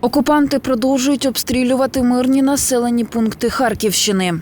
Окупанти продовжують обстрілювати мирні населені пункти Харківщини.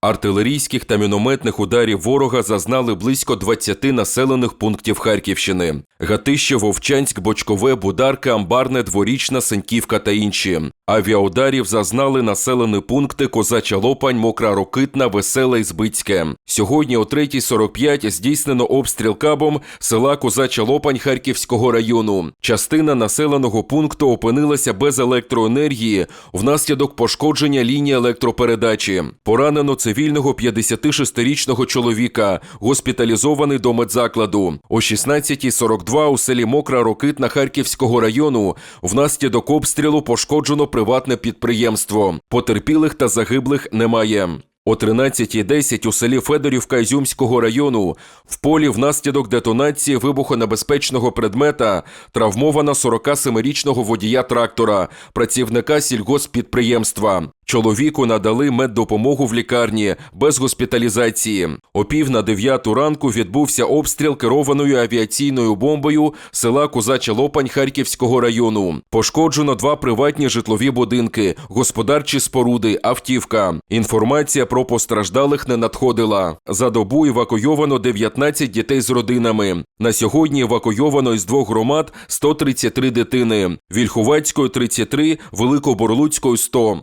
Артилерійських та мінометних ударів ворога зазнали близько 20 населених пунктів Харківщини: Гатище, Вовчанськ, Бочкове, Бударка, Амбарне, Дворічна, Сеньківка та інші. Авіаударів зазнали населені пункти Козача Лопань, Мокра Рокитна, Веселе і Збицьке. Сьогодні о 3.45 здійснено обстріл кабом села Козача Лопань Харківського району. Частина населеного пункту опинилася без електроенергії внаслідок пошкодження лінії електропередачі. Поранено цивільного 56-річного чоловіка, госпіталізований до медзакладу. О 16.42 у селі Мокра Рокитна Харківського району внаслідок обстрілу пошкоджено приватне підприємство. Потерпілих та загиблих немає. О 13.10 у селі Федорівка Ізюмського району в полі внаслідок детонації вибухонебезпечного предмета травмована 47-річного водія трактора, працівника сільгосппідприємства. Чоловіку надали меддопомогу в лікарні без госпіталізації. О пів на дев'яту ранку відбувся обстріл керованою авіаційною бомбою села Козача Лопань Харківського району. Пошкоджено два приватні житлові будинки, господарчі споруди, автівка. Інформація про постраждалих не надходила. За добу евакуйовано 19 дітей з родинами. На сьогодні евакуйовано із двох громад 133 дитини: Вільховецької 33, Великоборлуцької 100.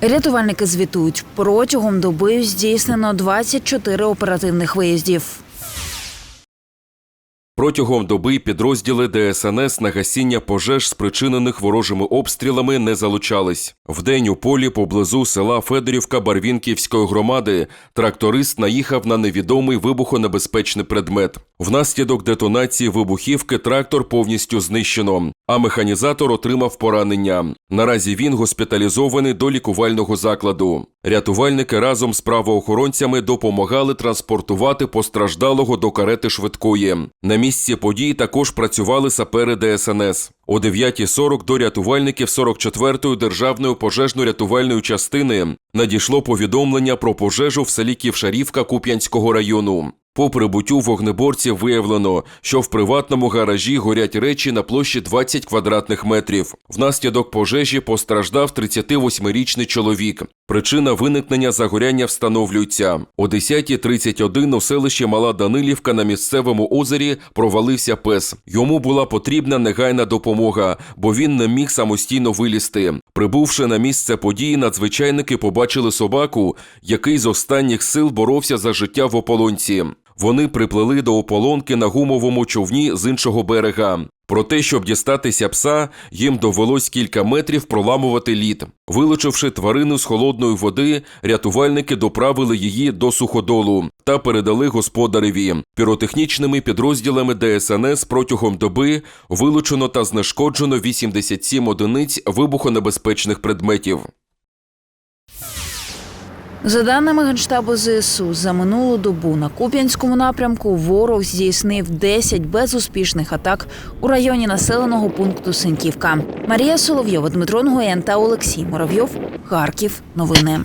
Рятувальники звітують, протягом доби здійснено 24 оперативних виїздів. Протягом доби підрозділи ДСНС на гасіння пожеж, спричинених ворожими обстрілами, не залучались. Вдень у полі поблизу села Федорівка Барвінківської громади тракторист наїхав на невідомий вибухонебезпечний предмет. Внаслідок детонації вибухівки трактор повністю знищено, а механізатор отримав поранення. Наразі він госпіталізований до лікувального закладу. Рятувальники разом з правоохоронцями допомагали транспортувати постраждалого до карети швидкої. На місці подій також працювали сапери ДСНС. О 9.40 до рятувальників 44-ї державної пожежно-рятувальної частини надійшло повідомлення про пожежу в селі Ківшарівка Куп'янського району. По прибуттю вогнеборців виявлено, що в приватному гаражі горять речі на площі 20 квадратних метрів. Внаслідок пожежі постраждав 38-річний чоловік. Причина виникнення загоряння встановлюється. О 10.31 у селищі Мала Данилівка на місцевому озері провалився пес. Йому була потрібна негайна допомога, бо він не міг самостійно вилізти. Прибувши на місце події, надзвичайники побачили собаку, який з останніх сил боровся за життя в ополонці. Вони приплили до ополонки на гумовому човні з іншого берега. Проте, щоб дістатися пса, їм довелось кілька метрів проламувати лід. Вилучивши тварину з холодної води, рятувальники доправили її до суходолу та передали господареві. Піротехнічними підрозділами ДСНС протягом доби вилучено та знешкоджено 87 одиниць вибухонебезпечних предметів. За даними Генштабу ЗСУ, за минулу добу на Куп'янському напрямку ворог здійснив 10 безуспішних атак у районі населеного пункту Синьківка. Марія Соловйова, Дмитро Нгоєн та Олексій Моровйов. Харків. Новини.